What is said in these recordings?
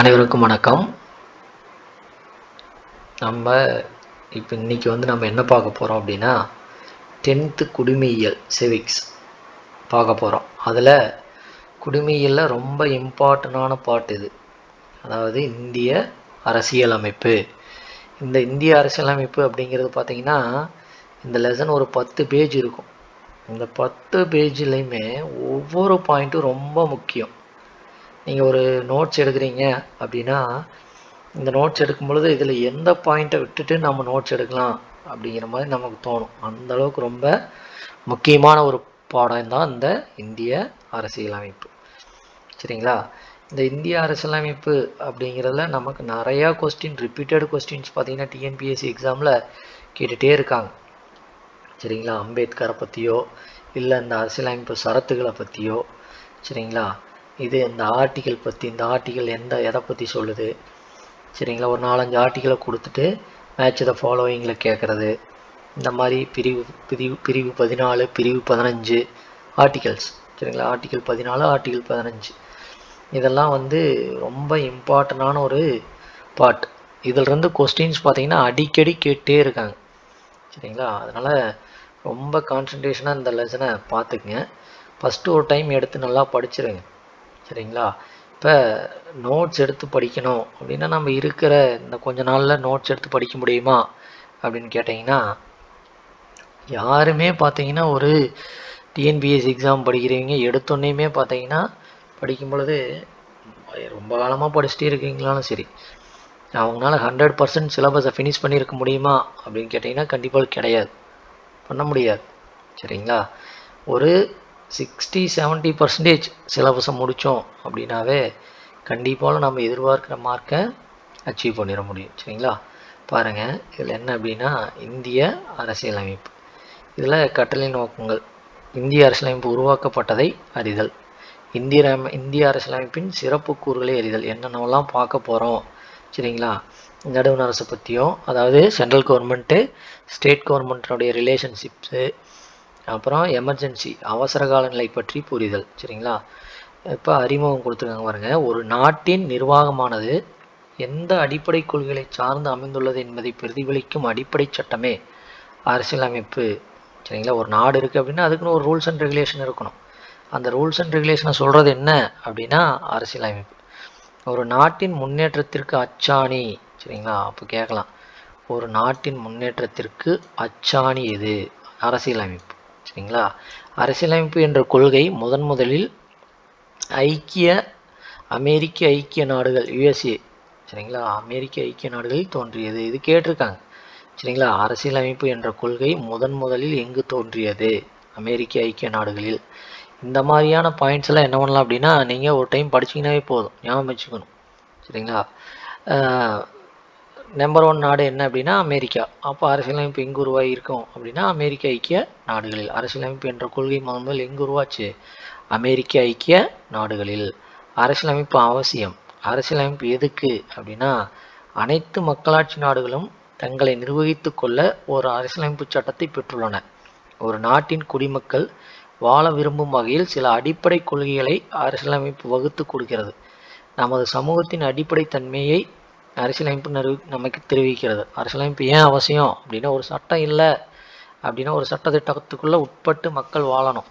அனைவருக்கும் வணக்கம். நம்ம இப்போ இன்னைக்கு வந்து நம்ம என்ன பார்க்க போகிறோம் அப்படின்னா டென்த்து குடிமையியல் சிவிக்ஸ் பார்க்க போகிறோம் அதில் குடிமையியலில் ரொம்ப இம்பார்ட்டண்டான பார்ட் இது. அதாவது இந்திய அரசியலமைப்பு. இந்த இந்திய அரசியலமைப்பு அப்படிங்கிறது பார்த்தீங்கன்னா இந்த லெசன் ஒரு பத்து பேஜ் இருக்கும். இந்த பத்து பேஜ்லேயுமே ஒவ்வொரு பாயிண்ட்டும் ரொம்ப முக்கியம். நீங்கள் ஒரு நோட்ஸ் எடுக்கிறீங்க அப்படின்னா இந்த நோட்ஸ் எடுக்கும் பொழுது இதில் எந்த பாயிண்ட்டை விட்டுட்டு நம்ம நோட்ஸ் எடுக்கலாம் அப்படிங்கிற மாதிரி நமக்கு தோணும். அந்த அளவுக்கு ரொம்ப முக்கியமான ஒரு பாடம் தான் இந்த இந்திய அரசியலமைப்பு. சரிங்களா? இந்த இந்திய அரசியலமைப்பு அப்படிங்கிறதுல நமக்கு நிறையா கொஸ்டின் ரிப்பீட்டட் கொஸ்டின்ஸ் பார்த்தீங்கன்னா டிஎன்பிஎஸ்சி எக்ஸாமில் கேட்டுகிட்டே இருக்காங்க. சரிங்களா? அம்பேத்கரை பற்றியோ இல்லை இந்த அரசியலமைப்பு சரத்துகளை பற்றியோ சரிங்களா? இது இந்த ஆர்டிக்கல் பற்றி இந்த ஆர்டிக்கல் எந்த எதை பற்றி சொல்லுது? சரிங்களா? ஒரு நாலஞ்சு ஆர்டிக்கலை கொடுத்துட்டு மேட்ச் த ஃபாலோவிங்கில் கேட்குறது இந்த மாதிரி பிரிவு பிரிவு பிரிவு பதினாலு பிரிவு பதினஞ்சு ஆர்டிகல்ஸ். சரிங்களா? ஆர்டிக்கல் பதினாலு ஆர்டிக்கல் பதினஞ்சு. இதெல்லாம் வந்து ரொம்ப இம்பார்ட்டண்டான ஒரு பார்ட் இதிலிருந்து கொஸ்டின்ஸ் பார்த்தீங்கன்னா அடிக்கடி கேட்டே இருக்காங்க. சரிங்களா? அதனால் ரொம்ப கான்சன்ட்ரேஷனாக இந்த லெசனை பார்த்துக்குங்க. ஃபஸ்ட்டு ஒரு டைம் எடுத்து நல்லா படிச்சிருங்க. சரிங்களா? இப்போ நோட்ஸ் எடுத்து படிக்கணும். அப்படின்னா நம்ம இருக்கிற இந்த கொஞ்ச நாளில் நோட்ஸ் எடுத்து படிக்க முடியுமா? அப்படின்னு கேட்டிங்கன்னா யாருமே பார்த்தீங்கன்னா ஒரு டிஎன்பிஎஸ் எக்ஸாம் படிக்கிறவங்க எடுத்தோன்னையுமே பார்த்தீங்கன்னா படிக்கும் பொழுது ரொம்ப காலமாக படிச்சுட்டே இருக்கீங்களாலும் சரி. அவங்களால ஹண்ட்ரட் பர்சன்ட் சிலபஸை ஃபினிஷ் பண்ணியிருக்க முடியுமா? அப்படின்னு கேட்டிங்கன்னா கண்டிப்பாக கிடையாது. பண்ண முடியாது. சரிங்களா? ஒரு சிக்ஸ்டி செவன்ட்டி பர்சன்டேஜ் சிலபஸை முடித்தோம் அப்படின்னாவே கண்டிப்பாக நம்ம எதிர்பார்க்குற மார்க்கை அச்சீவ் பண்ணிட முடியும். சரிங்களா? பாருங்கள் இதில் என்ன அப்படின்னா இந்திய அரசியலமைப்பு. இதில் கட்டளை நோக்கங்கள். இந்திய அரசியலமைப்பு உருவாக்கப்பட்டதை அறிதல். இந்திய இந்திய அரசியலமைப்பின் சிறப்பு கூறுகளை அறிதல். என்னென்னலாம் பார்க்க போகிறோம் சரிங்களா? நடுவண் அரசை பற்றியும் அதாவது சென்ட்ரல் கவர்மெண்ட்டு ஸ்டேட் கவர்மெண்ட்டினுடைய ரிலேஷன்ஷிப்ஸு அப்புறம் எமர்ஜென்சி அவசர கால நிலை பற்றி புரிதல் சரிங்களா? இப்போ அறிமுகம் கொடுத்துருக்காங்க பாருங்க. ஒரு நாட்டின் நிர்வாகமானது எந்த அடிப்படை கொள்கைகளை சார்ந்து அமைந்துள்ளது என்பதை பிரதிபலிக்கும் அடிப்படை சட்டமே அரசியலமைப்பு சரிங்களா? ஒரு நாடு இருக்குது அப்படின்னா அதுக்குன்னு ஒரு ரூல்ஸ் அண்ட் ரெகுலேஷன் இருக்கணும். அந்த ரூல்ஸ் அண்ட் ரெகுலேஷனை சொல்கிறது என்ன அப்படின்னா அரசியலமைப்பு. ஒரு நாட்டின் முன்னேற்றத்திற்கு அச்சாணி சரிங்களா? அப்போ கேட்கலாம். ஒரு நாட்டின் முன்னேற்றத்திற்கு அச்சாணி எது? அரசியலமைப்பு. சரிங்களா? அரசியலமைப்பு என்ற கொள்கை முதன் முதலில் ஐக்கிய அமெரிக்க ஐக்கிய நாடுகள் யுஎஸ்ஏ சரிங்களா? அமெரிக்க ஐக்கிய நாடுகளில் தோன்றியது. இது கேட்டிருக்காங்க. சரிங்களா? அரசியலமைப்பு என்ற கொள்கை முதன் முதலில் எங்கு தோன்றியது? அமெரிக்க ஐக்கிய நாடுகளில். இந்த மாதிரியான பாயிண்ட்ஸ் எல்லாம் என்ன பண்ணலாம் அப்படின்னா நீங்கள் ஒரு டைம் படிச்சிங்கனாவே போதும். ஞாபகம் வச்சுக்கணும். சரிங்களா? நம்பர் ஒன் நாடு என்ன அப்படின்னா அமெரிக்கா. அப்போ அரசியலமைப்பு எங்கு உருவாகி இருக்கும் அப்படின்னா அமெரிக்க ஐக்கிய நாடுகளில். அரசியலமைப்பு என்ற கொள்கை முதன் முதல் எங்கு உருவாச்சு? அமெரிக்க ஐக்கிய நாடுகளில். அரசியலமைப்பு அவசியம். அரசியலமைப்பு எதுக்கு அப்படின்னா அனைத்து மக்களாட்சி நாடுகளும் தங்களை நிர்வகித்து கொள்ள ஒரு அரசியலமைப்பு சட்டத்தை பெற்றுள்ளன. ஒரு நாட்டின் குடிமக்கள் வாழ விரும்பும் வகையில் சில அடிப்படை கொள்கைகளை அரசியலமைப்பு வகுத்து கொடுக்கிறது. நமது சமூகத்தின் அடிப்படை தன்மையை அரசியலமைப்பு நிறு நமக்கு தெரிவிக்கிறது. அரசியலமைப்பு ஏன் அவசியம்? அப்படின்னா ஒரு சட்டம் இல்லை. அப்படின்னா ஒரு சட்டத்திட்டத்துக்குள்ளே உட்பட்டு மக்கள் வாழணும்.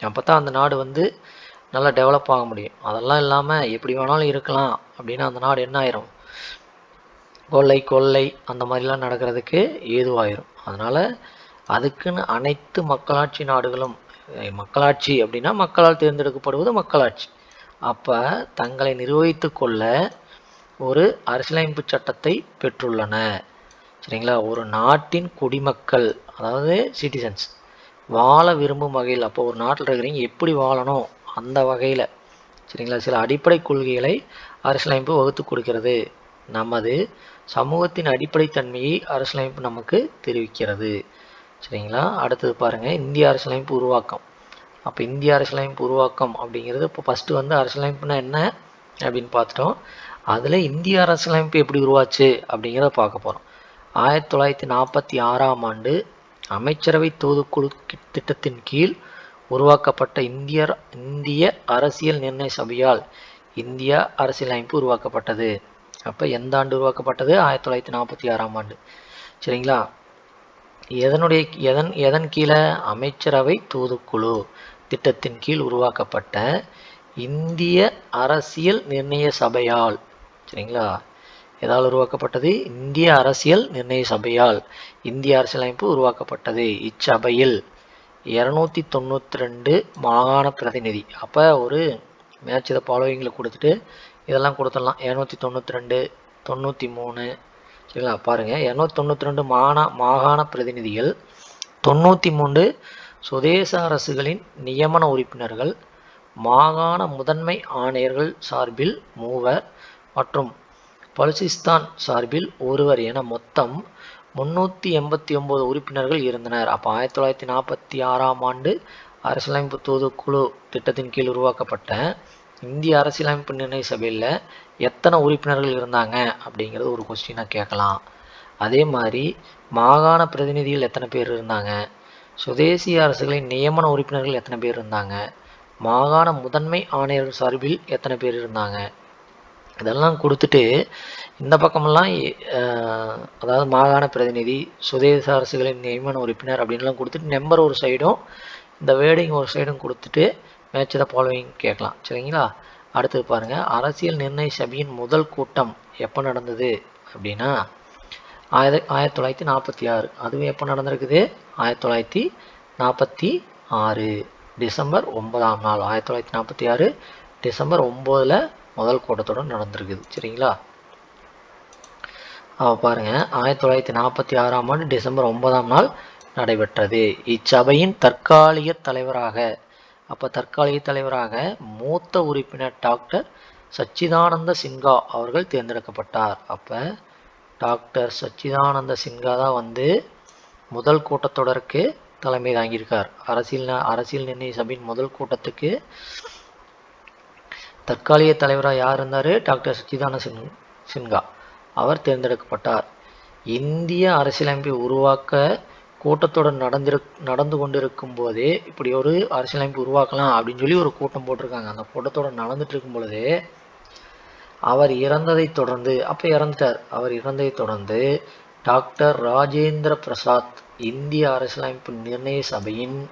அப்போ தான் அந்த நாடு வந்து நல்லா டெவலப் ஆக முடியும். அதெல்லாம் இல்லாமல் எப்படி வேணாலும் இருக்கலாம். அப்படின்னா அந்த நாடு என்ன ஆயிரும்? கொள்ளை கொள்ளை அந்த மாதிரிலாம் நடக்கிறதுக்கு ஏதுவாயிரும். அதனால் அதுக்குன்னு அனைத்து மக்களாட்சி நாடுகளும் மக்களாட்சி அப்படின்னா மக்களால் தேர்ந்தெடுக்கப்படுவது மக்களாட்சி. அப்போ தங்களை நிர்வகித்து கொள்ள ஒரு அரசியலமைப்பு சட்டத்தை பெற்றுள்ளன. சரிங்களா? ஒரு நாட்டின் குடிமக்கள் அதாவது சிட்டிசன்ஸ் வாழ விரும்பும் வகையில் அப்போ ஒரு நாட்டில் இருக்கிறீங்க எப்படி வாழணும்? அந்த வகையில். சரிங்களா? சில அடிப்படை கொள்கைகளை அரசியலமைப்பு வகுத்து கொடுக்கிறது. நமது சமூகத்தின் அடிப்படை தன்மையை அரசியலமைப்பு நமக்கு தெரிவிக்கிறது. சரிங்களா? அடுத்தது பாருங்கள் இந்திய அரசியலமைப்பு உருவாக்கம். அப்போ இந்திய அரசியலமைப்பு உருவாக்கம் அப்படிங்கிறது இப்போ ஃபஸ்ட்டு வந்து அரசியலமைப்புனா என்ன அப்படின்னு பார்த்துட்டோம். அதில் இந்திய அரசியலமைப்பு எப்படி உருவாச்சு அப்படிங்கிறத பார்க்க போகிறோம் ஆயிரத்தி தொள்ளாயிரத்தி நாற்பத்தி ஆறாம் ஆண்டு அமைச்சரவை தூதுக்குழு கி- திட்டத்தின் கீழ் உருவாக்கப்பட்ட இந்திய இந்திய அரசியல் நிர்ணய சபையால் இந்தியா அரசியலமைப்பு உருவாக்கப்பட்டது. அப்போ எந்த ஆண்டு உருவாக்கப்பட்டது? ஆயிரத்தி தொள்ளாயிரத்தி நாற்பத்தி ஆறாம் ஆண்டு. சரிங்களா? எதனுடைய எதன் எதன் கீழே? அமைச்சரவை தூதுக்குழு திட்டத்தின் கீழ் உருவாக்கப்பட்ட இந்திய அரசியல் நிர்ணய சபையால் சரிங்களா? எதால் உருவாக்கப்பட்டது? இந்திய அரசியல் நிர்ணய சபையால் இந்திய அரசியலமைப்பு உருவாக்கப்பட்டது. இச்சபையில் இரநூத்தி தொண்ணூற்றி ரெண்டு மாகாண பிரதிநிதி. அப்போ ஒரு மேட்ச் இதை ஃபாலோவிங்கில் கொடுத்துட்டு இதெல்லாம் கொடுத்துடலாம். இரநூத்தி தொண்ணூற்றி ரெண்டு தொண்ணூற்றி மூணு சரிங்களா? பாருங்கள் இரநூத்தி தொண்ணூற்றி ரெண்டு மாகாண மாகாண பிரதிநிதிகள் தொண்ணூற்றி மூன்று சுதேச அரசுகளின் நியமன உறுப்பினர்கள் மாகாண முதன்மை ஆணையர்கள் சார்பில் மூவர் மற்றும் பலுசிஸ்தான் சார்பில் ஒருவர் என மொத்தம் முன்னூற்றி எண்பத்தி ஒம்பது உறுப்பினர்கள் இருந்தனர். அப்போ ஆயிரத்தி தொள்ளாயிரத்தி நாற்பத்தி ஆறாம் ஆண்டு அரசியலமைப்பு தூதுக்குழு திட்டத்தின் கீழ் உருவாக்கப்பட்ட இந்திய அரசியலமைப்பு நிர்ணய சபையில் எத்தனை உறுப்பினர்கள் இருந்தாங்க அப்படிங்கிறது ஒரு கொஸ்டினாக கேட்கலாம். அதே மாதிரி மாகாண பிரதிநிதிகள் எத்தனை பேர் இருந்தாங்க? சுதேசி அரசுகளின் நியமன உறுப்பினர்கள் எத்தனை பேர் இருந்தாங்க? மாகாண முதன்மை ஆணையர்கள் சார்பில் எத்தனை பேர் இருந்தாங்க? இதெல்லாம் கொடுத்துட்டு இந்த பக்கமெல்லாம் அதாவது மாகாண பிரதிநிதி சுதேச அரசுகளின் நியமன உறுப்பினர் அப்படின்லாம் கொடுத்துட்டு நம்பர் ஒரு சைடும் இந்த வேர்டிங் ஒரு சைடும் கொடுத்துட்டு மேட்ச் த ஃபாலோவிங் கேட்கலாம். சரிங்களா? அடுத்தது பாருங்கள் அரசியல் நிர்ணய சபையின் முதல் கூட்டம் எப்போ நடந்தது அப்படின்னா ஆயிர ஆயிரத்தி தொள்ளாயிரத்தி நாற்பத்தி ஆறு. அதுவும் எப்போ நடந்திருக்குது? ஆயிரத்தி தொள்ளாயிரத்தி நாற்பத்தி ஆறு. டிசம்பர் ஒன்பதாம் நாள். ஆயிரத்தி தொள்ளாயிரத்தி நாற்பத்தி ஆறு டிசம்பர் ஒம்போதில் முதல் கூட்டத்துடன் நடந்திருக்குது. சரிங்களா? அவள் பாருங்க ஆயிரத்தி தொள்ளாயிரத்தி நாற்பத்தி ஆறாம் ஆண்டு டிசம்பர் ஒன்பதாம் நாள் நடைபெற்றது. இச்சபையின் தற்காலிக தலைவராக அப்போ தற்காலிக தலைவராக மூத்த உறுப்பினர் டாக்டர் சச்சிதானந்த சின்ஹா அவர்கள் தேர்ந்தெடுக்கப்பட்டார். அப்போ டாக்டர் சச்சிதானந்த சின்ஹா தான் வந்து முதல் கூட்டத்தொடருக்கு தலைமை தாங்கியிருக்கார். அரசியல் அரசியல் நிர்ணய சபையின் முதல் கூட்டத்துக்கு தற்காலிக தலைவராக யார் இருந்தார்? டாக்டர் சச்சிதான சின் சின்ஹா. அவர் தேர்ந்தெடுக்கப்பட்டார். இந்திய அரசியலமைப்பை உருவாக்க கூட்டத்துடன் நடந்திரு நடந்து கொண்டிருக்கும் போதே இப்படி ஒரு அரசியலமைப்பு உருவாக்கலாம் அப்படின்னு சொல்லி ஒரு கூட்டம் போட்டிருக்காங்க. அந்த கூட்டத்தோட நடந்துட்டு இருக்கும் பொழுது அவர் இறந்ததை தொடர்ந்து அப்போ இறந்துட்டார். அவர் இறந்ததை தொடர்ந்து டாக்டர் ராஜேந்திர பிரசாத் இந்திய அரசியலமைப்பு நிர்ணய சபையின்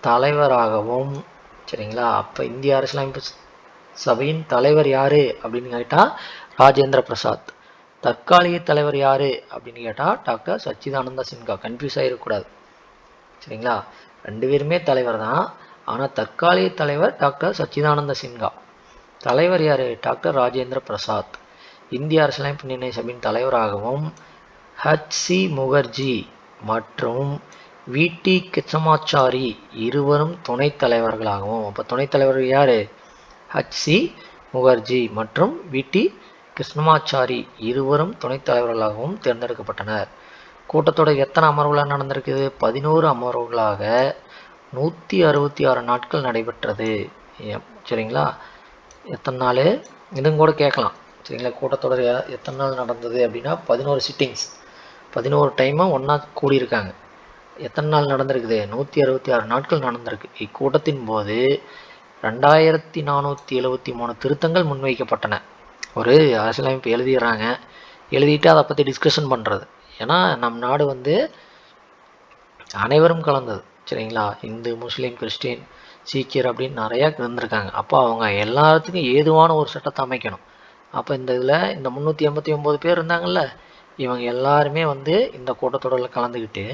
தலைவராகவும் சரிங்களா? அப்போ இந்திய அரசியலமைப்பு சபையின் தலைவர் யாரு அப்படின்னு கேட்டால் ராஜேந்திர பிரசாத். தற்காலிக தலைவர் யாரு அப்படின்னு கேட்டால் டாக்டர் சச்சிதானந்த சின்ஹா. கன்ஃபியூஸ் ஆகிடக்கூடாது சரிங்களா? ரெண்டு பேருமே தலைவர் தான். ஆனால் தற்காலிக தலைவர் டாக்டர் சச்சிதானந்த சின்ஹா. தலைவர் யார்? டாக்டர் ராஜேந்திர பிரசாத். இந்திய அரசியலமைப்பு நிர்ணய சபையின் தலைவராகவும் ஹச் சி முகர்ஜி மற்றும் வி டி கிருஷ்ணமாச்சாரி இருவரும் துணைத் தலைவர்களாகவும். அப்போ துணைத் தலைவர் யார்? ஹச் சி முகர்ஜி மற்றும் வி டி கிருஷ்ணமாச்சாரி இருவரும் துணைத் தலைவர்களாகவும் தேர்ந்தெடுக்கப்பட்டனர். கூட்டத்தொடர் எத்தனை அமர்வுகளாக நடந்திருக்குது பதினோரு அமர்வுகளாக நூற்றி அறுபத்தி ஆறு நாட்கள் நடைபெற்றது. சரிங்களா? எத்தனை நாள்? இதுவும் கூட கேட்கலாம். சரிங்களா? கூட்டத்தொடர் எத்தனை நாள் நடந்தது அப்படின்னா பதினோரு சிட்டிங்ஸ் பதினோரு டைமும் ஒன்றா கூடியிருக்காங்க. எத்தனை நாள் நடந்திருக்குது? நூற்றி அறுபத்தி ஆறு நாட்கள் நடந்திருக்கு. இக்கூட்டத்தின் போது ரெண்டாயிரத்தி நானூற்றி எழுபத்தி மூணு திருத்தங்கள் முன்வைக்கப்பட்டன. ஒரு அரசியலமைப்பு எழுதிடுறாங்க. எழுதிட்டு அதை பற்றி டிஸ்கஷன் பண்ணுறது ஏன்னா நம் நாடு வந்து அனைவரும் கலந்தது. சரிங்களா? இந்து முஸ்லீம் கிறிஸ்டின் சீக்கியர் அப்படின்னு நிறையா இருந்திருக்காங்க. அப்போ அவங்க எல்லாத்துக்கும் ஏதுவான ஒரு சட்டத்தை அமைக்கணும். அப்போ இந்த இதில் இந்த முந்நூற்றி எண்பத்தி ஒம்பது பேர் இருந்தாங்கல்ல இவங்க எல்லாருமே வந்து இந்த கூட்டத்தொடரில் கலந்துக்கிட்டு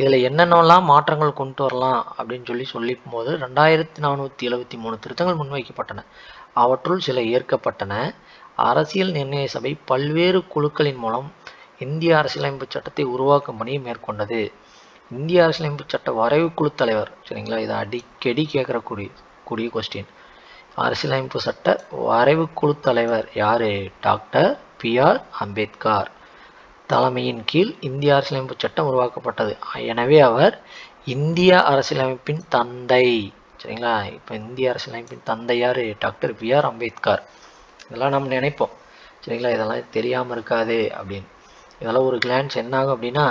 இதில் என்னென்னலாம் மாற்றங்கள் கொண்டு வரலாம் அப்படின்னு சொல்லி சொல்லிக்கும் போது ரெண்டாயிரத்தி நானூற்றி எழுபத்தி மூணு திருத்தங்கள் முன்வைக்கப்பட்டன. அவற்றுள் சில ஏற்கப்பட்டன. அரசியல் நிர்ணய சபை பல்வேறு குழுக்களின் மூலம் இந்திய அரசியலமைப்பு சட்டத்தை உருவாக்கும் பணியை மேற்கொண்டது. இந்திய அரசியலமைப்பு சட்ட வரைவு குழு தலைவர் சரிங்களா? இதை அடிக்கடி கேட்குற கூடிய கூடிய கொஸ்டின் அரசியலமைப்பு சட்ட வரைவு குழு தலைவர் யார்? Doctor B R Ambedkar. தலைமையின் கீழ் இந்திய அரசியலமைப்பு சட்டம் உருவாக்கப்பட்டது. எனவே அவர் இந்திய அரசியலமைப்பின் தந்தை. சரிங்களா? இப்போ இந்திய அரசியலமைப்பின் தந்தை யார்? Doctor B R Ambedkar. இதெல்லாம் நம்ம நினைப்போம். சரிங்களா? இதெல்லாம் தெரியாமல் இருக்காது அப்படின்னு. இதெல்லாம் ஒரு கிளான்ஸ் என்னாகும் அப்படின்னா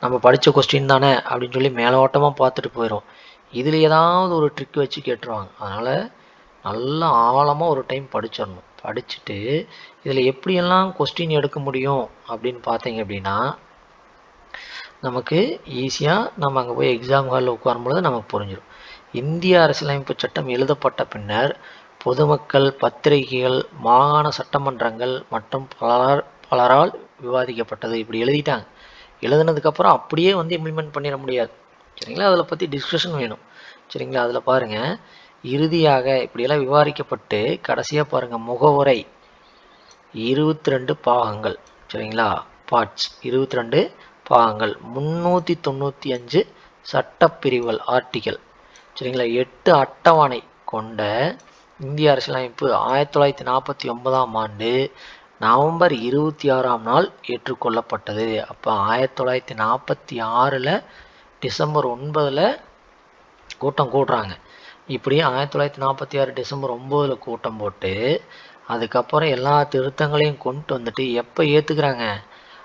நம்ம படித்த கொஸ்டின் தானே அப்படின்னு சொல்லி மேலோட்டமாக பார்த்துட்டு போயிடும் இதில் ஏதாவது ஒரு ட்ரிக் வச்சு கேட்டுருவாங்க. அதனால் நல்லா ஆழமாக ஒரு டைம் படிச்சிடணும். படிச்சுட்டு இதில் எப்படியெல்லாம் கொஸ்டின் எடுக்க முடியும் அப்படின்னு பார்த்தீங்க அப்படின்னா நமக்கு ஈஸியாக நம்ம அங்கே போய் எக்ஸாம் ஹாலில் உட்காரும்பொழுது நமக்கு புரிஞ்சிடும் இந்திய அரசியலமைப்பு சட்டம் எழுதப்பட்ட பின்னர் பொதுமக்கள் பத்திரிகைகள் மாகாண சட்டமன்றங்கள் மற்றும் பலர் பலரால் விவாதிக்கப்பட்டது. இப்படி எழுதிட்டாங்க. எழுதுனதுக்கப்புறம் அப்படியே வந்து இம்ப்ளிமெண்ட் பண்ணிட முடியாது. சரிங்களா? அதில் பற்றி டிஸ்கஷன் வேணும். சரிங்களா? அதில் பாருங்கள் இறுதியாக இப்படியெல்லாம் விவாதிக்கப்பட்டு கடைசியாக பாருங்கள் முகவுரை. இருபத்தி ரெண்டு பாகங்கள் சரிங்களா? பார்ட்ஸ் இருபத்தி ரெண்டு பாகங்கள். முந்நூற்றி தொண்ணூற்றி அஞ்சு சட்டப்பிரிவுகள் ஆர்டிகல் சரிங்களா? எட்டு அட்டவணை கொண்ட இந்திய அரசியலமைப்பு ஆயிரத்தி தொள்ளாயிரத்தி நாற்பத்தி ஒன்பதாம் ஆண்டு நவம்பர் இருபத்தி ஆறாம் நாள் ஏற்றுக்கொள்ளப்பட்டது. அப்போ ஆயிரத்தி தொள்ளாயிரத்தி நாற்பத்தி ஆறில் டிசம்பர் ஒன்பதில் கூட்டம் கூடுறாங்க. இப்படி ஆயிரத்தி தொள்ளாயிரத்தி நாற்பத்தி ஆறு டிசம்பர் ஒம்போதில் கூட்டம் போட்டு அதுக்கப்புறம் எல்லா திருத்தங்களையும் கொண்டு வந்துட்டு எப்போ ஏற்றுக்கிறாங்க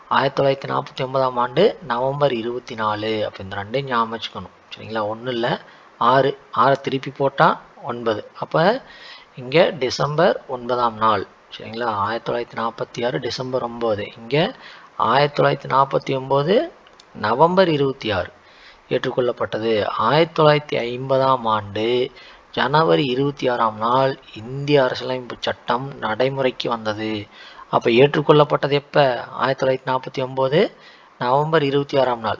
ஆயிரத்தி தொள்ளாயிரத்தி நாற்பத்தி ஒன்பதாம் ஆண்டு நவம்பர் இருபத்தி நாலு. அப்போ இந்த ரெண்டையும் ஞாபகம் வச்சுக்கணும். சரிங்களா? ஒன்றும் இல்லை ஆறு. ஆறை திருப்பி போட்டால் ஒன்பது. அப்போ இங்கே டிசம்பர் ஒன்பதாம் நாள். சரிங்களா? ஆயிரத்தி தொள்ளாயிரத்தி நாற்பத்தி ஆறு டிசம்பர் ஒம்பது. இங்கே ஆயிரத்தி தொள்ளாயிரத்தி நாற்பத்தி ஒம்பது நவம்பர் இருபத்தி ஆறு. ஏற்றுக்கொள்ளப்பட்டது. ஆயிரத்தி தொள்ளாயிரத்தி ஐம்பதாம் ஆண்டு ஜனவரி இருபத்தி ஆறாம் நாள் இந்திய அரசியலமைப்பு சட்டம் நடைமுறைக்கு வந்தது. அப்போ ஏற்றுக்கொள்ளப்பட்டது எப்போ? ஆயிரத்தி தொள்ளாயிரத்தி நாற்பத்தி ஒம்பது நவம்பர் இருபத்தி ஆறாம் நாள்.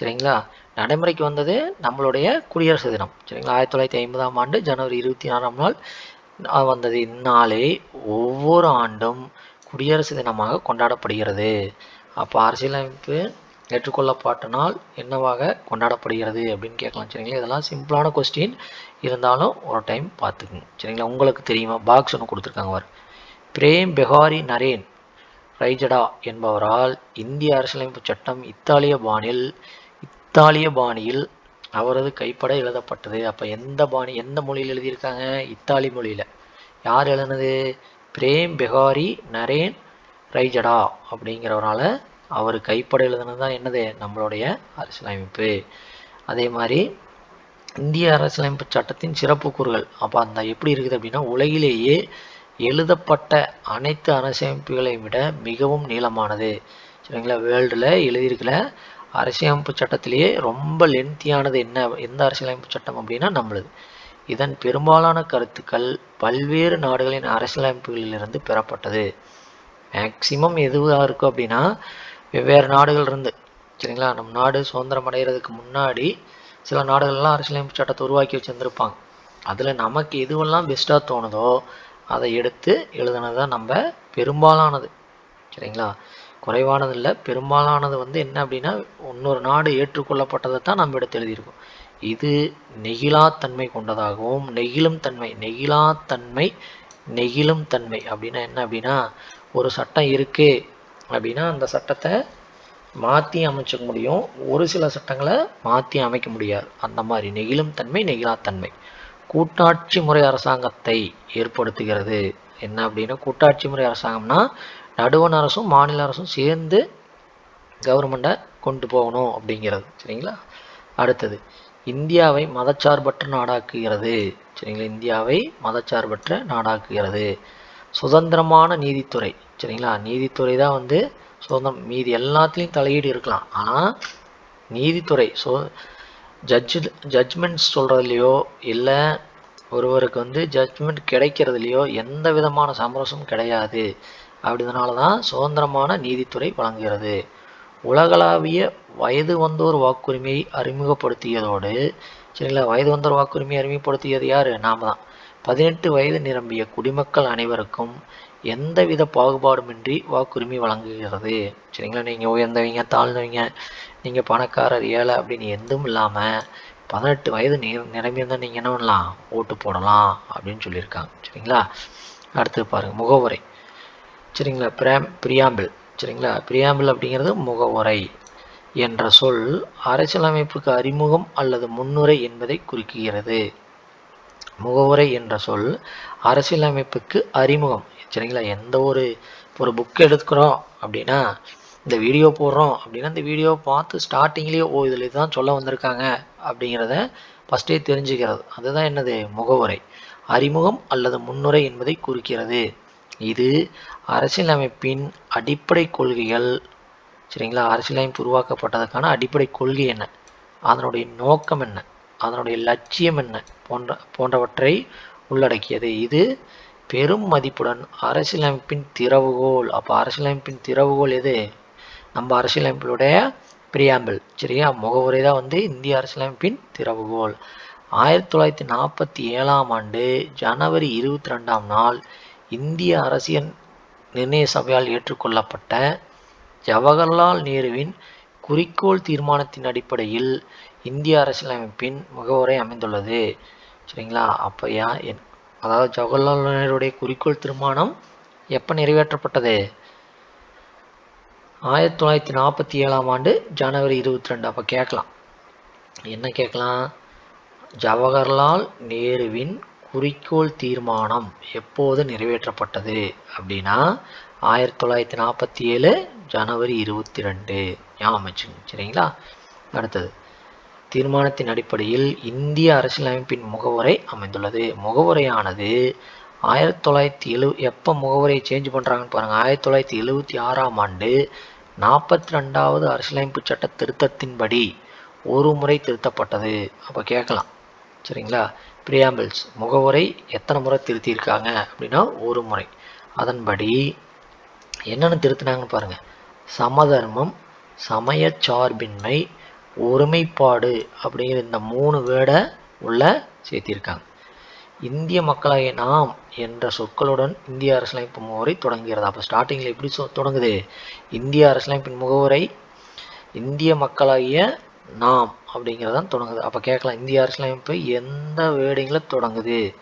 சரிங்களா? நடைமுறைக்கு வந்தது நம்மளுடைய குடியரசு தினம். சரிங்களா? ஆயிரத்தி தொள்ளாயிரத்தி ஐம்பதாம் ஆண்டு ஜனவரி இருபத்தி ஆறாம் நாள் வந்தது. இந்நாளே ஒவ்வொரு ஆண்டும் குடியரசு தினமாக கொண்டாடப்படுகிறது. அப்போ அரசியலமைப்பு ஏற்றுக்கொள்ளப்பட்ட நாள் என்னவாக கொண்டாடப்படுகிறது அப்படின்னு கேட்கலாம். சரிங்களா? இதெல்லாம் சிம்பிளான கொஸ்டின் இருந்தாலும் ஒரு டைம் பார்த்துக்குங்க. சரிங்களா? உங்களுக்கு தெரியுமா? பாக்ஸ் ஒன்று கொடுத்துருக்காங்க அவர் பிரேம் பெஹாரி நரேன் ரைஜடா என்பவரால் இந்திய அரசியலமைப்பு சட்டம் இத்தாலிய பாணியில் இத்தாலிய பாணியில் அவரது கைப்பட எழுதப்பட்டது. அப்போ எந்த பாணி எந்த மொழியில் எழுதியிருக்காங்க? இத்தாலி மொழியில். யார் எழுதுனது? பிரேம் பெஹாரி நரேன் ரைஜடா அப்படிங்கிறவரால் அவர் கைப்பட எழுதுனது தான் என்னது? நம்மளுடைய அரசியலமைப்பு. அதே மாதிரி இந்திய அரசியலமைப்பு சட்டத்தின் சிறப்பு கூறுகள். அப்போ அந்த எப்படி இருக்குது அப்படின்னா உலகிலேயே எழுதப்பட்ட அனைத்து அரசியமைப்புகளை விட மிகவும் நீளமானது. சரிங்களா? வேர்ல்டில் எழுதியிருக்கிற அரசியலமைப்பு சட்டத்திலேயே ரொம்ப லென்த்தியானது என்ன? எந்த அரசியலமைப்பு சட்டம் அப்படின்னா நம்மளுது. இதன் பெரும்பாலான கருத்துக்கள் பல்வேறு நாடுகளின் அரசியலமைப்புகளிலிருந்து பெறப்பட்டது. மேக்சிமம் எதுவாக இருக்கும் அப்படின்னா வெவ்வேறு நாடுகள் இருந்து சரிங்களா? நம் நாடு சுதந்திரம் அடைகிறதுக்கு முன்னாடி சில நாடுகள்லாம் அரசியலமைப்பு சட்டத்தை உருவாக்கி வச்சுருந்துருப்பாங்க. அதில் நமக்கு எதுவெல்லாம் பெஸ்ட்டாக தோணுதோ அதை எடுத்து எழுதுனது தான் நம்ம பெரும்பாலானது சரிங்களா? குறைவானது இல்லை. பெரும்பாலானது வந்து என்ன அப்படின்னா இன்னொரு நாடு ஏற்றுக்கொள்ளப்பட்டதை தான் நம்ம எடுத்து எழுதியிருக்கோம். இது நெகிழாத்தன்மை கொண்டதாகவும் நெகிழும் தன்மை நெகிழாத்தன்மை நெகிழும் தன்மை அப்படின்னா என்ன அப்படின்னா ஒரு சட்டம் இருக்குது அப்படின்னா அந்த சட்டத்தை மாற்றி அமைச்சிக்க முடியும். ஒரு சில சட்டங்களை மாற்றி அமைக்க முடியாது. அந்த மாதிரி நெகிழும் தன்மை நெகிழாத்தன்மை கூட்டாட்சி முறை அரசாங்கத்தை ஏற்படுத்துகிறது. என்ன அப்படின்னா கூட்டாட்சி முறை அரசாங்கம்னா நடுவண் அரசும் மாநில அரசும் சேர்ந்து கவர்மெண்ட்டை கொண்டு போகணும் அப்படிங்கிறது. சரிங்களா? அடுத்தது இந்தியாவை மதச்சார்பற்ற நாடாக்குகிறது. சரிங்களா? இந்தியாவை மதச்சார்பற்ற நாடாக்குகிறது. சுதந்திரமான நீதித்துறை. சரிங்களா? நீதித்துறை தான் வந்து சுதந்திரம். மீதி எல்லாத்துலேயும் தலையீடு இருக்கலாம். ஆனால் நீதித்துறை சு ஜட்ஜு ஜட்ஜ்மெண்ட்ஸ் சொல்கிறதுலையோ இல்லை ஒருவருக்கு வந்து ஜட்ஜ்மெண்ட் கிடைக்கிறதுலையோ எந்த விதமான சமரசமும் கிடையாது. அப்படினால தான் சுதந்திரமான நீதித்துறை வழங்குகிறது. உலகளாவிய வயது வந்தோர் வாக்குரிமையை அறிமுகப்படுத்தியதோடு சரிங்களா? வயது வந்தோர் வாக்குரிமையை அறிமுகப்படுத்தியது யார்? நாம தான். பதினெட்டு வயது நிரம்பிய குடிமக்கள் அனைவருக்கும் எந்தவித பாகுபாடுமின்றி வாக்குரிமை வழங்குகிறது. சரிங்களா? நீங்கள் உயர்ந்தவங்க தாழ்ந்தவங்க நீங்கள் பணக்காரர் ஏழை அப்படின்னு எதுவும் இல்லாமல் பதினெட்டு வயது நி நிரம்பியிருந்தால் நீங்கள் என்ன பண்ணலாம்? ஓட்டு போடலாம் அப்படின்னு சொல்லியிருக்காங்க. சரிங்களா? அடுத்து பாருங்கள் முகவுரை. சரிங்களா? பிராம் பிரியாம்பிள் சரிங்களா? பிரியாம்பிள் அப்படிங்கிறது முகவுரை என்ற சொல் அரசியலமைப்புக்கு அறிமுகம் அல்லது முன்னுரை என்பதை குறிக்கிறது. முகவுரை என்ற சொல் அரசியலமைப்புக்கு அறிமுகம். சரிங்களா? எந்த ஒரு ஒரு புக் எடுக்கிறோம் அப்படின்னா இந்த வீடியோ போடுறோம் அப்படின்னா இந்த வீடியோ பார்த்து ஸ்டார்டிங்லேயே ஓ இதில் இதுதான் சொல்ல வந்திருக்காங்க அப்படிங்கிறத ஃபஸ்ட்டே தெரிஞ்சுக்கிறது. அதுதான் என்னது? முகவுரை. அறிமுகம் அல்லது முன்னுரை என்பதை குறிக்கிறது. இது அரசியலமைப்பின் அடிப்படை கொள்கைகள். சரிங்களா? அரசியலமைப்பு உருவாக்கப்பட்டதற்கான அடிப்படை கொள்கை என்ன? அதனுடைய நோக்கம் என்ன? அதனுடைய லட்சியம் என்ன? போன்ற போன்றவற்றை உள்ளடக்கியது. இது பெரும் மதிப்புடன் அரசியலமைப்பின் திறவுகோல் அப்போ அரசியலமைப்பின் திறவுகோல் எது? நம்ம அரசியலமைப்பினுடைய பிரியாம்பிள் சரியா? முகவுரை தான் வந்து இந்திய அரசியலமைப்பின் திறவுகோல் ஆயிரத்தி தொள்ளாயிரத்தி நாற்பத்தி ஏழாம் ஆண்டு ஜனவரி இருபத்தி ரெண்டாம் நாள் இந்திய அரசியல் நிர்ணய சபையால் ஏற்றுக்கொள்ளப்பட்ட ஜவஹர்லால் நேருவின் குறிக்கோள் தீர்மானத்தின் அடிப்படையில் இந்திய அரசியலமைப்பின் முகவுரை அமைந்துள்ளது. சரிங்களா? அப்போ யா என் அதாவது ஜவஹர்லால் நேருடைய குறிக்கோள் தீர்மானம் எப்போ நிறைவேற்றப்பட்டது? ஆயிரத்தி தொள்ளாயிரத்தி நாற்பத்தி ஏழாம் ஆண்டு ஜனவரி இருபத்தி ரெண்டு. அப்போ கேட்கலாம். என்ன கேட்கலாம்? ஜவஹர்லால் நேருவின் குறிக்கோள் தீர்மானம் எப்போது நிறைவேற்றப்பட்டது அப்படின்னா ஆயிரத்தி தொள்ளாயிரத்தி நாற்பத்தி ஏழு ஜனவரி இருபத்தி ரெண்டு. ஞாபகம் வச்சுங்க. சரிங்களா? அடுத்தது. தீர்மானத்தின் அடிப்படையில் இந்திய அரசியலமைப்பின் முகவுரை அமைந்துள்ளது. முகவுரையானது ஆயிரத்தி தொள்ளாயிரத்தி எழு எப்போ முகவுரையை சேஞ்ச் பண்ணுறாங்கன்னு பாருங்கள் ஆயிரத்தி தொள்ளாயிரத்தி எழுபத்தி ஆறாம் ஆண்டு நாற்பத்தி ரெண்டாவது அரசியலமைப்பு சட்ட திருத்தத்தின்படி ஒரு முறை திருத்தப்பட்டது. அப்போ கேட்கலாம். சரிங்களா? பிரியாம்பிள்ஸ் முகவுரை எத்தனை முறை திருத்தியிருக்காங்க அப்படின்னா ஒரு முறை. அதன்படி என்னென்னு திருத்தினாங்கன்னு பாருங்கள் சமதர்மம் சமயச்சார்பின்மை ஒருமைப்பாடு அப்படிங்கிற இந்த மூணு வேர்டை உள்ள சேர்த்திருக்காங்க. இந்திய மக்களாகிய நாம் என்ற சொற்களுடன் இந்திய அரசியலமைப்பு முகவரை தொடங்குகிறது? அப்போ ஸ்டார்டிங்கில் எப்படி சொ தொடங்குது? இந்திய அரசியலமைப்பின் முகவரை இந்திய மக்களாகிய நாம் அப்படிங்கிறதான் தொடங்குது. அப்போ கேட்கலாம் இந்திய அரசியலமைப்பு எந்த வேர்டிங்கில் தொடங்குது?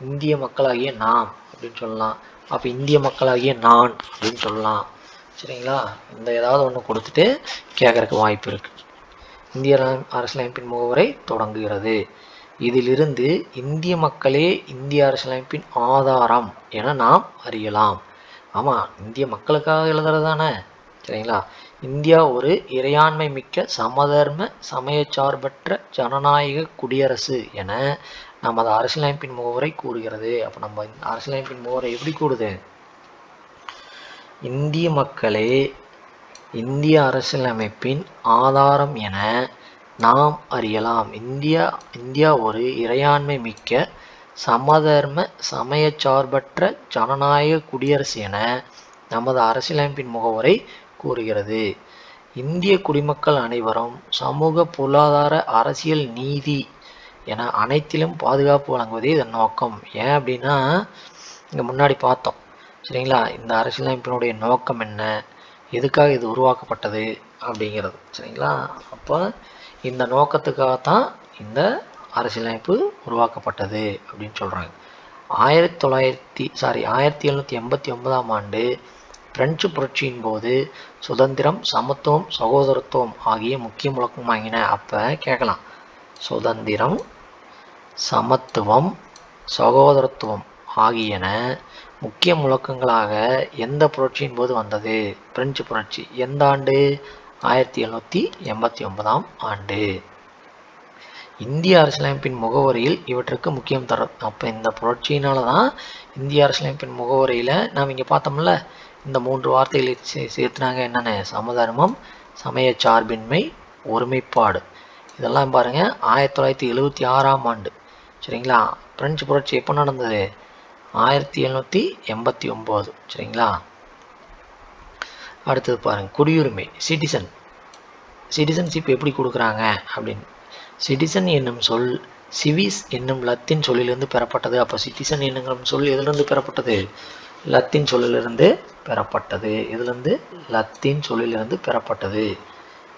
இந்திய மக்களாகிய நாம் அப்படின்னு சொல்லலாம். அப்போ இந்திய மக்களாகிய நான் அப்படின்னு சொல்லலாம். சரிங்களா? இந்த ஏதாவது ஒன்று கொடுத்துட்டு கேட்குறக்கு வாய்ப்பு இருக்குது இந்திய அரசியலமைப்பின் முகவரை தொடங்குகிறது. இதிலிருந்து இந்திய மக்களே இந்திய அரசியலமைப்பின் ஆதாரம் என நாம் அறியலாம். ஆமாம் இந்திய மக்களுக்காக எழுதுறது தானே சரிங்களா? இந்தியா ஒரு இறையாண்மை மிக்க சமதர்ம சமயச்சார்பற்ற ஜனநாயக குடியரசு என நமது அரசியலமைப்பின் முகவரை கூறுகிறது. அப்போ நம்ம அரசியலமைப்பின் முகவரை எப்படி கூடுது? இந்திய மக்களே இந்திய அரசியலமைப்பின் ஆதாரம் என நாம் அறியலாம். இந்தியா இந்தியா ஒரு இறையாண்மை மிக்க சமதர்ம சமயச்சார்பற்ற ஜனநாயக குடியரசு என நமது அரசியலமைப்பின் முகவரை கூறுகிறது. இந்திய குடிமக்கள் அனைவரும் சமூக பொருளாதார அரசியல் நீதி என அனைத்திலும் பாதுகாப்பு வழங்குவதே இதன் நோக்கம். ஏன் அப்படின்னா இங்கே முன்னாடி பார்த்தோம். சரிங்களா? இந்த அரசியலமைப்பினுடைய நோக்கம் என்ன? எதுக்காக இது உருவாக்கப்பட்டது அப்படிங்கிறது. சரிங்களா? அப்போ இந்த நோக்கத்துக்காக தான் இந்த அரசியலமைப்பு உருவாக்கப்பட்டது அப்படின்னு சொல்கிறாங்க ஆயிரத்தி தொள்ளாயிரத்தி சாரி ஆயிரத்தி எழுநூற்றி எண்பத்தி ஒன்பதாம் ஆண்டு பிரெஞ்சு புரட்சியின் போது சுதந்திரம் சமத்துவம் சகோதரத்துவம் ஆகிய முக்கிய முழக்கம் வாங்கின. அப்போ கேட்கலாம். சுதந்திரம் சமத்துவம் சகோதரத்துவம் ஆகியன முக்கிய முழக்கங்களாக எந்த புரட்சியின் போது வந்தது? பிரெஞ்சு புரட்சி. எந்த ஆண்டு? ஆயிரத்தி எழுநூற்றி எண்பத்தி ஒன்பதாம் ஆண்டு. இந்திய அரசியலமைப்பின் முகவரியில் இவற்றுக்கு முக்கியம் தரும் அப்போ இந்த புரட்சியினால தான் இந்திய அரசியலமைப்பின் முகவரியில் நாம் இங்கே பார்த்தோம்ல இந்த மூன்று வார்த்தைகளை சே சேர்த்துனாங்க என்னென்ன? சமதர்மம் சமய சார்பின்மை ஒருமைப்பாடு. இதெல்லாம் பாருங்க ஆயிரத்தி தொள்ளாயிரத்தி எழுவத்தி ஆறாம் ஆண்டு. சரிங்களா? பிரெஞ்சு புரட்சி எப்போ நடந்தது? ஆயிரத்தி எழுநூற்றி எண்பத்தி ஒம்பது. சரிங்களா? அடுத்தது பாருங்க குடியுரிமை சிட்டிசன் சிட்டிசன்ஷிப் எப்படி கொடுக்குறாங்க அப்படின்னு. சிட்டிசன் என்னும் சொல் சிவிஸ் என்னும் லத்தீன் சொல்லிலிருந்து பெறப்பட்டது. அப்போ சிட்டிசன் என்னும் சொல் எதிலிருந்து பெறப்பட்டது? லத்தீன் சொல்லிலிருந்து பெறப்பட்டது. இதிலிருந்து லத்தீன் சொல்லிலிருந்து பெறப்பட்டது.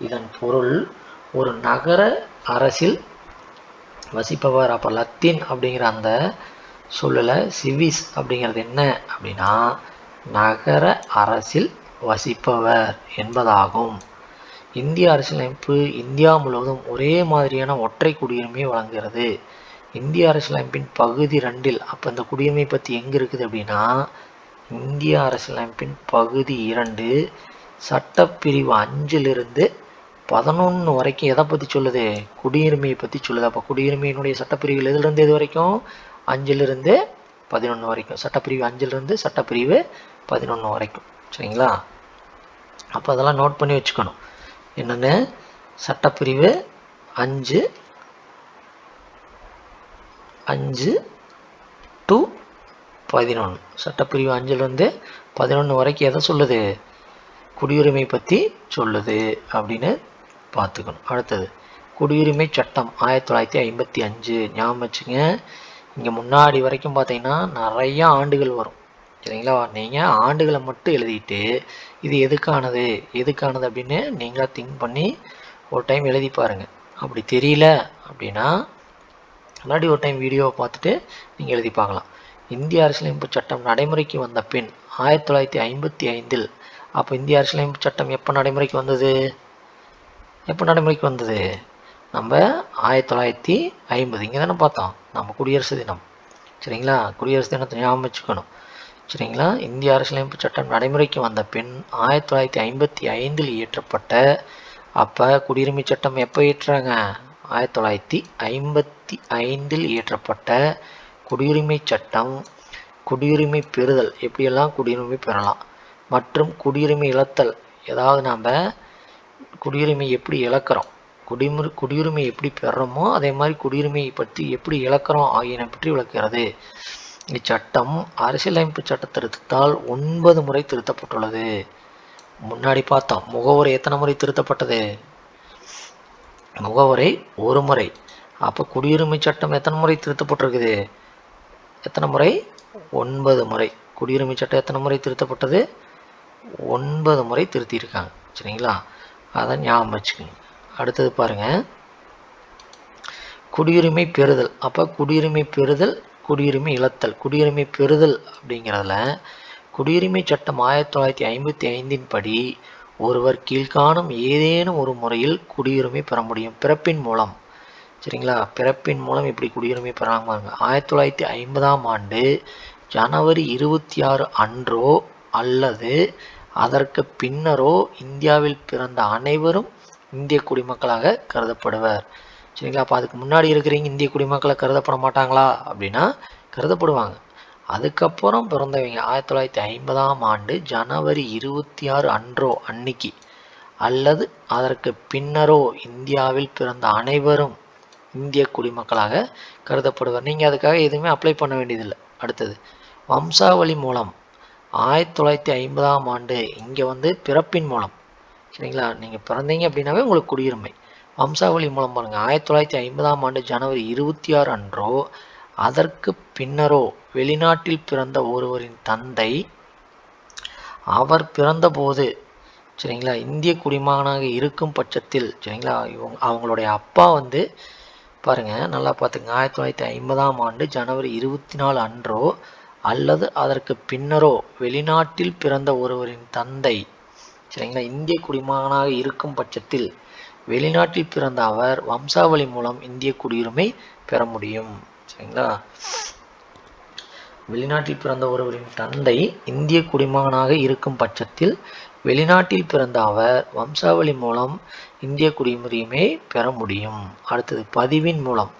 இதன் பொருள் ஒரு நகர அரசில் வசிப்பவர் அப்போ லத்தீன் அப்படிங்கிற அந்த சொல்லலை. சிவிஸ் அப்படிங்கிறது என்ன அப்படின்னா நகர அரசில் வசிப்பவர் என்பதாகும். இந்திய அரசியலமைப்பு இந்தியா முழுவதும் ஒரே மாதிரியான ஒற்றை குடியுரிமையை வழங்குகிறது. இந்திய அரசியலமைப்பின் பகுதி ரெண்டில் அப்போ இந்த குடியுரிமை பற்றி எங்கே இருக்குது அப்படின்னா இந்திய அரசியலமைப்பின் பகுதி இரண்டு சட்டப்பிரிவு அஞ்சிலிருந்து பதினொன்று வரைக்கும் எதை பற்றி சொல்லுது? குடியுரிமையை பற்றி சொல்லுது. அப்போ குடியுரிமையினுடைய சட்டப்பிரிவுகள் எதுலேருந்து எது வரைக்கும்? அஞ்சிலிருந்து பதினொன்று வரைக்கும். சட்டப்பிரிவு அஞ்சிலிருந்து சட்டப்பிரிவு பதினொன்று வரைக்கும். சரிங்களா? அப்போ அதெல்லாம் நோட் பண்ணி வச்சுக்கணும். என்னென்னு? சட்டப்பிரிவு அஞ்சு அஞ்சு டு பதினொன்று சட்டப்பிரிவு அஞ்சிலிருந்து பதினொன்று வரைக்கும் எதை சொல்லுது? குடியுரிமை பற்றி சொல்லுது அப்படின்னு பார்த்துக்கணும். அடுத்தது குடியுரிமை சட்டம் ஆயிரத்தி தொள்ளாயிரத்தி ஐம்பத்தி அஞ்சு. ஞாபகம் வச்சுங்க. இங்கே முன்னாடி வரைக்கும் பார்த்தீங்கன்னா நிறைய ஆண்டுகள் வரும். சரிங்களா? நீங்கள் ஆண்டுகளை மட்டும் எழுதிட்டு இது எதுக்கானது எதுக்கானது அப்படின்னு நீங்களாக திங்க் பண்ணி ஒரு டைம் எழுதி பாருங்கள் அப்படி தெரியல அப்படின்னா முன்னாடி ஒரு டைம் வீடியோவை பார்த்துட்டு நீங்கள் எழுதி பார்க்கலாம். இந்திய அரசியலமைப்பு சட்டம் நடைமுறைக்கு வந்த பின் ஆயிரத்தி தொள்ளாயிரத்தி ஐம்பத்தி ஐந்தில் அப்போ இந்திய அரசியலமைப்பு சட்டம் எப்போ நடைமுறைக்கு வந்தது? எப்போ நடைமுறைக்கு வந்தது? நம்ம ஆயிரத்தி தொள்ளாயிரத்தி ஐம்பது. இங்கே தானே பார்த்தோம். நம்ம குடியரசு தினம். சரிங்களா? குடியரசு தினத்தை ஞாபகம் வச்சுக்கணும். சரிங்களா? இந்திய அரசியலமைப்பு சட்டம் நடைமுறைக்கு வந்த பின் ஆயிரத்தி தொள்ளாயிரத்தி ஐம்பத்தி ஐந்தில் இயற்றப்பட்ட அப்போ குடியுரிமை சட்டம் எப்போ இயற்றுறாங்க ஆயிரத்தி தொள்ளாயிரத்தி ஐம்பத்தி ஐந்தில் இயற்றப்பட்ட குடியுரிமை சட்டம் குடியுரிமை பெறுதல். எப்படியெல்லாம் குடியுரிமை பெறலாம்? மற்றும் குடியுரிமை இழத்தல். ஏதாவது நாம் குடியுரிமை எப்படி இழக்கிறோம்? குடிமு குடியுரிமை எப்படி பெறுறோமோ அதே மாதிரி குடியுரிமையை பற்றி எப்படி இழக்கிறோம் ஆகியன பற்றி விளக்குகிறது. இச்சட்டம் அரசியலமைப்பு சட்ட திருத்தத்தால் ஒன்பது முறை திருத்தப்பட்டுள்ளது. முன்னாடி பார்த்தோம் முகவரை எத்தனை முறை திருத்தப்பட்டது? முகவரை ஒரு முறை. அப்போ குடியுரிமை சட்டம் எத்தனை முறை திருத்தப்பட்டிருக்குது? எத்தனை முறை? ஒன்பது முறை. குடியுரிமை சட்டம் எத்தனை முறை திருத்தப்பட்டது? ஒன்பது முறை திருத்தியிருக்காங்க. சரிங்களா? அதை ஞாபகம் வச்சுக்கோங்க. அடுத்தது பாருங்க. குடியுரிமை பெறுதல். அப்போ குடியுரிமை பெறுதல் குடியுரிமை இழத்தல். குடியுரிமை பெறுதல் அப்படிங்கிறதுல குடியுரிமை சட்டம் ஆயிரத்தி தொள்ளாயிரத்தி ஐம்பத்தி ஐந்தின் படி ஒருவர் கீழ்காணும் ஏதேனும் ஒரு முறையில் குடியுரிமை பெற முடியும். பிறப்பின் மூலம். சரிங்களா? பிறப்பின் மூலம் இப்படி குடியுரிமை பெறாங்க பாருங்க. ஆயிரத்தி தொள்ளாயிரத்தி ஐம்பதாம் ஆண்டு ஜனவரி இருபத்தி ஆறு அன்றோ அல்லது அதற்கு பின்னரோ இந்தியாவில் பிறந்த அனைவரும் இந்திய குடிமக்களாக கருதப்படுவர். சரிங்களா? அப்போ அதுக்கு முன்னாடி இருக்கிறவங்க இந்திய குடிமக்களை கருதப்பட மாட்டாங்களா? அப்படின்னா கருதப்படுவாங்க. அதுக்கப்புறம் பிறந்தவங்க ஆயிரத்தி தொள்ளாயிரத்தி ஐம்பதாம் ஆண்டு ஜனவரி இருபத்தி ஆறு அன்றோ அன்னைக்கு அல்லது அதற்கு பின்னரோ இந்தியாவில் பிறந்த அனைவரும் இந்திய குடிமக்களாக கருதப்படுவர். நீங்கள் அதுக்காக எதுவுமே அப்ளை பண்ண வேண்டியதில்லை. அடுத்தது வம்சாவளி மூலம் ஆயிரத்தி தொள்ளாயிரத்தி ஐம்பதாம் ஆண்டு இங்கே வந்து பிறப்பின் மூலம் சரிங்களா? நீங்கள் பிறந்தீங்க அப்படின்னாவே உங்களுக்கு குடியுரிமை. வம்சாவளி மூலம் பாருங்கள் ஆயிரத்தி தொள்ளாயிரத்தி ஐம்பதாம் ஆண்டு ஜனவரி இருபத்தி ஆறு அன்றோ அதற்கு பின்னரோ வெளிநாட்டில் பிறந்த ஒருவரின் தந்தை அவர் பிறந்தபோது சரிங்களா இந்திய குடிமகனாக இருக்கும் பட்சத்தில் சரிங்களா இவங்க அவங்களுடைய அப்பா வந்து பாருங்க நல்லா பார்த்துங்க. ஆயிரத்தி தொள்ளாயிரத்தி ஐம்பதாம் ஆண்டு ஜனவரி இருபத்தி நாலு அன்றோ அல்லது அதற்கு பின்னரோ வெளிநாட்டில் பிறந்த ஒருவரின் தந்தை சரிங்களா இந்திய குடிமகனாக இருக்கும் பட்சத்தில் வெளிநாட்டில் பிறந்த அவர் வம்சாவளி மூலம் இந்திய குடியுரிமை பெற முடியும். சரிங்களா? வெளிநாட்டில் பிறந்த ஒருவரின் தந்தை இந்திய குடிமகனாக இருக்கும் பட்சத்தில் வெளிநாட்டில் பிறந்த அவர் வம்சாவளி மூலம் இந்திய குடியுரிமையை பெற முடியும். அடுத்தது பதிவின் மூலம்.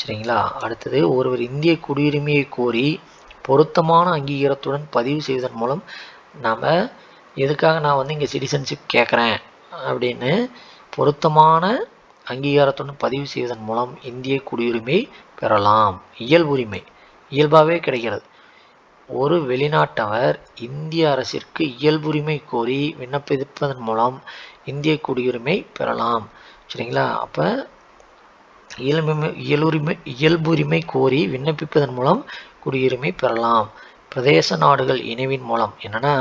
சரிங்களா? அடுத்தது ஒருவர் இந்திய குடியுரிமையை கோரி பொருத்தமான அங்கீகாரத்துடன் பதிவு செய்வதன் மூலம் நம்ம எதுக்காக நான் வந்து இங்கே சிட்டிசன்ஷிப் கேட்குறேன் அப்படின்னு பொருத்தமான அங்கீகாரத்துடன் பதிவு செய்வதன் மூலம் இந்திய குடியுரிமை பெறலாம். இயல்புரிமை. இயல்பாகவே கிடைக்கிறது. ஒரு வெளிநாட்டவர் இந்திய அரசிற்கு இயல்புரிமை கோரி விண்ணப்பிப்பதன் மூலம் இந்திய குடியுரிமை பெறலாம். சரிங்களா? அப்போ இயல்புரிமை இயலுரிமை இயல்புரிமை கோரி விண்ணப்பிப்பதன் மூலம் குடியுரிமை பெறலாம். பிரதேச நாடுகள் இணைவின் மூலம். என்னென்னா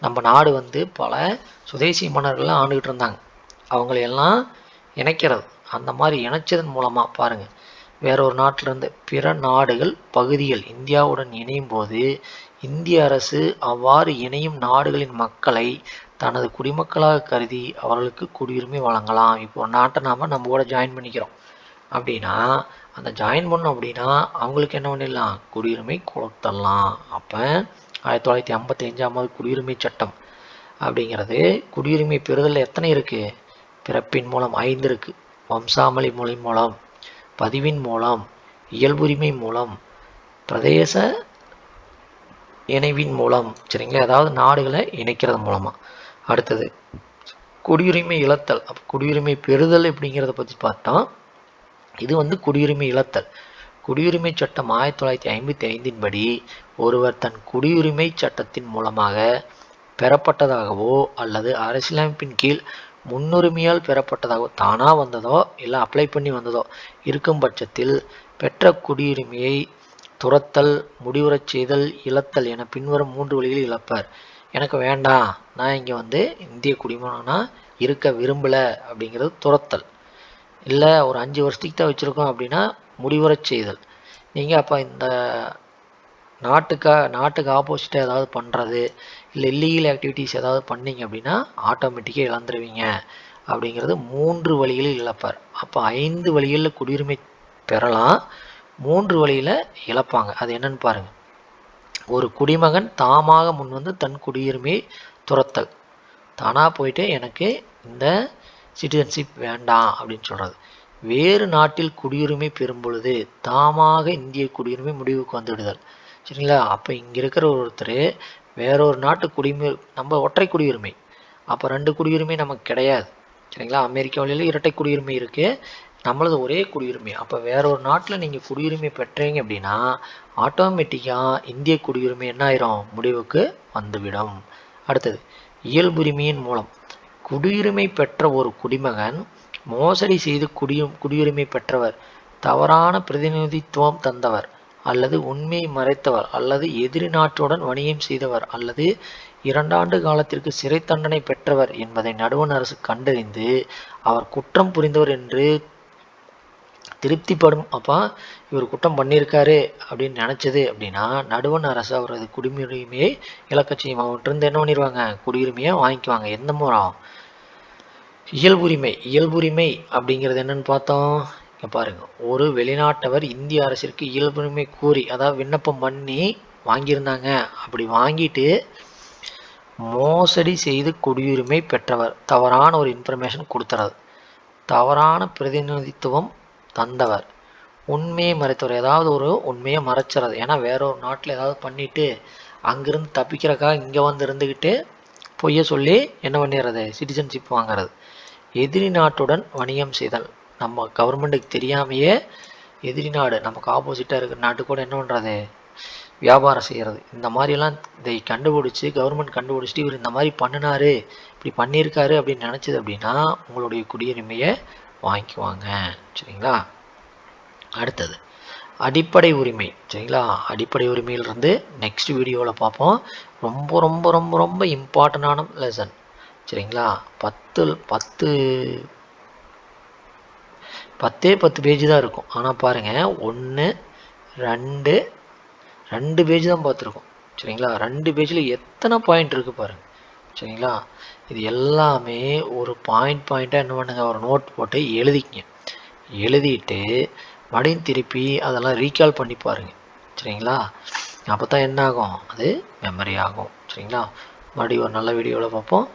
நம்ம நாடு வந்து பல சுதேசி மன்னர்கள்லாம் ஆண்டுகிட்டு இருந்தாங்க. அவங்களையெல்லாம் இணைக்கிறது அந்த மாதிரி இணைச்சதன் மூலமாக பாருங்கள் வேற ஒரு நாட்டிலிருந்து பிற நாடுகள் பகுதிகள் இந்தியாவுடன் இணையும் போது இந்திய அரசு அவ்வாறு இணையும் நாடுகளின் மக்களை தனது குடிமக்களாக கருதி அவர்களுக்கு குடியுரிமை வழங்கலாம். இப்போ ஒரு நாட்டை நாம் நம்ம கூட ஜாயின் பண்ணிக்கிறோம். அப்படின்னா அந்த ஜாயின் பண்ணோம் அப்படின்னா அவங்களுக்கு என்ன பண்ணிடலாம்? குடியுரிமை கொடுத்துடலாம். அப்போ ஆயிரத்தி தொள்ளாயிரத்தி ஐம்பத்தி அஞ்சாவது குடியுரிமை சட்டம் அப்படிங்கிறது குடியுரிமை பெறுதல் எத்தனை இருக்குது பிறப்பின் மூலம் ஐந்து இருக்குது வம்சாமளி மொழி மூலம் பதிவின் மூலம் இயல்புரிமை மூலம் பிரதேச இணைவின் மூலம் சரிங்களா? அதாவது நாடுகளை இணைக்கிறது மூலமாக அடுத்தது குடியுரிமை இழத்தல். அப்போ குடியுரிமை பெறுதல் அப்படிங்கிறத பற்றி பார்த்தா இது வந்து குடியுரிமை இழத்தல். குடியுரிமை சட்டம் ஆயிரத்தி தொள்ளாயிரத்தி ஐம்பத்தி ஐந்தின் படி ஒருவர் தன் குடியுரிமை சட்டத்தின் மூலமாக பெறப்பட்டதாகவோ அல்லது அரசியலமைப்பின் கீழ் முன்னுரிமையால் பெறப்பட்டதாகவோ தானாக வந்ததோ இல்லை அப்ளை பண்ணி வந்ததோ இருக்கும் பட்சத்தில் பெற்ற குடியுரிமையை துரத்தல் முடிவுறச் செய்தல் இழத்தல் என பின்வரும் மூன்று வழிகளில் இழப்பார். எனக்கு வேண்டாம். நான் இங்கே வந்து இந்திய குடிமகனாக இருக்க விரும்பலை அப்படிங்கிறது துரத்தல். இல்லை ஒரு அஞ்சு வருஷத்துக்கு தான் வச்சுருக்கோம் அப்படின்னா முடிவரச் செய்தல். நீங்கள் அப்போ இந்த நாட்டுக்காக நாட்டுக்கு ஆப்போசிட்டாக ஏதாவது பண்ணுறது இல்லை இல்லீகல் ஆக்டிவிட்டீஸ் ஏதாவது பண்ணீங்க அப்படின்னா ஆட்டோமேட்டிக்காக இழந்துருவீங்க. அப்படிங்கிறது மூன்று வழிகளில் இழப்பார். அப்போ ஐந்து வழிகளில் குடியுரிமை பெறலாம். மூன்று வழியில் இழப்பாங்க. அது என்னன்னு பாருங்கள் ஒரு குடிமகன் தாமாக முன் வந்து தன் குடியுரிமையை துரத்தல். தானாக போயிட்டு எனக்கு இந்த சிட்டிசன்ஷிப் வேண்டாம் அப்படின்னு சொல்கிறது வேறு நாட்டில் குடியுரிமை பெறும் பொழுது தாமாக இந்திய குடியுரிமை முடிவுக்கு வந்துவிடுதல். சரிங்களா? அப்போ இங்கே இருக்கிற ஒருத்தர் வேறொரு நாட்டு குடியுரிமை நம்ம ஒற்றை குடியுரிமை. அப்போ ரெண்டு குடியுரிமை நமக்கு கிடையாது. சரிங்களா? அமெரிக்காவில இரட்டை குடியுரிமை இருக்குது நம்மளது ஒரே குடியுரிமை. அப்போ வேற ஒரு நாட்டில் நீங்கள் குடியுரிமை பெற்றீங்க அப்படின்னா ஆட்டோமேட்டிக்காக இந்திய குடியுரிமை என்ன ஆயிரும்? முடிவுக்கு வந்துவிடும். அடுத்தது இயல்புரிமையின் மூலம். குடியுரிமை பெற்ற ஒரு குடிமகன் மோசடி செய்து குடியு குடியுரிமை பெற்றவர் தவறான பிரதிநிதித்துவம் தந்தவர் அல்லது உண்மையை மறைத்தவர் அல்லது எதிரி நாட்டுடன் வணிகம் செய்தவர் அல்லது இரண்டாண்டு காலத்திற்கு சிறை தண்டனை பெற்றவர் என்பதை நடுவண் அரசு கண்டறிந்து அவர் குற்றம் புரிந்தவர் என்று திருப்திப்படும் அப்போ இவர் குற்றம் பண்ணியிருக்காரு அப்படின்னு நினச்சது அப்படின்னா நடுவண் அரசு அவரது குடியுரிமையை இழக்கச் செய்யும் அவர்கிட்ட என்ன பண்ணிடுவாங்க குடியுரிமையை வாங்கிக்குவாங்க. எந்த மூலம் இயல்புரிமை இயல்புரிமை அப்படிங்கிறது என்னன்னு பார்த்தோம் இங்கே பாருங்க. ஒரு வெளிநாட்டவர் இந்திய அரசிற்கு இயல்புரிமை கூறி அதாவது விண்ணப்பம் பண்ணி வாங்கியிருந்தாங்க. அப்படி வாங்கிட்டு மோசடி செய்து குடியுரிமை பெற்றவர். தவறான ஒரு இன்ஃபர்மேஷன் கொடுத்துறது தவறான பிரதிநிதித்துவம் தந்தவர். உண்மையை மறைத்தவர். ஏதாவது ஒரு உண்மையை மறைச்சிறது. ஏன்னா வேற ஒரு நாட்டில் ஏதாவது பண்ணிவிட்டு அங்கேருந்து தப்பிக்கிறக்காக இங்கே வந்து இருந்துக்கிட்டு பொய்ய சொல்லி என்ன பண்ணிடுறது? சிட்டிசன்ஷிப் வாங்குறது. எதிரி நாட்டுடன் வணிகம் செய்தல். நம்ம கவர்மெண்ட்டுக்கு தெரியாமையே எதிரி நாடு நமக்கு ஆப்போசிட்டாக இருக்கிற நாட்டு கூட என்ன பண்ணுறது வியாபாரம் செய்கிறது இந்த மாதிரிலாம் இதை கண்டுபிடிச்சி கவர்மெண்ட் கண்டுபிடிச்சிட்டு இவர் இந்த மாதிரி பண்ணினாரு இப்படி பண்ணியிருக்காரு அப்படின்னு நினச்சது அப்படின்னா உங்களுடைய குடியுரிமையை வாங்கிக்குவாங்க. சரிங்களா? அடுத்தது அடிப்படை உரிமை. சரிங்களா? அடிப்படை உரிமையிலிருந்து நெக்ஸ்ட் வீடியோவில் பார்ப்போம். ரொம்ப ரொம்ப ரொம்ப ரொம்ப இம்பார்ட்டண்டான லெசன் சரிங்களா? பத்து பத்து பத்தே பத்து பேஜ் தான் இருக்கும். ஆனால் பாருங்கள் ஒன்று ரெண்டு ரெண்டு பேஜ் தான் பார்த்துருக்கோம். சரிங்களா? ரெண்டு பேஜில் எத்தனை பாயிண்ட் இருக்குது பாருங்கள் சரிங்களா? இது எல்லாமே ஒரு பாயிண்ட் பாயிண்ட்டாக என்ன பண்ணுங்க? ஒரு நோட் போட்டு எழுதிக்கங்க. எழுதிட்டு மறுபடியும் திருப்பி அதெல்லாம் ரீகால் பண்ணி பாருங்கள் சரிங்களா? அப்போ தான் என்ன ஆகும் அது மெமரி ஆகும். சரிங்களா? மறுபடியும் ஒரு நல்ல வீடியோவில் பார்ப்போம்.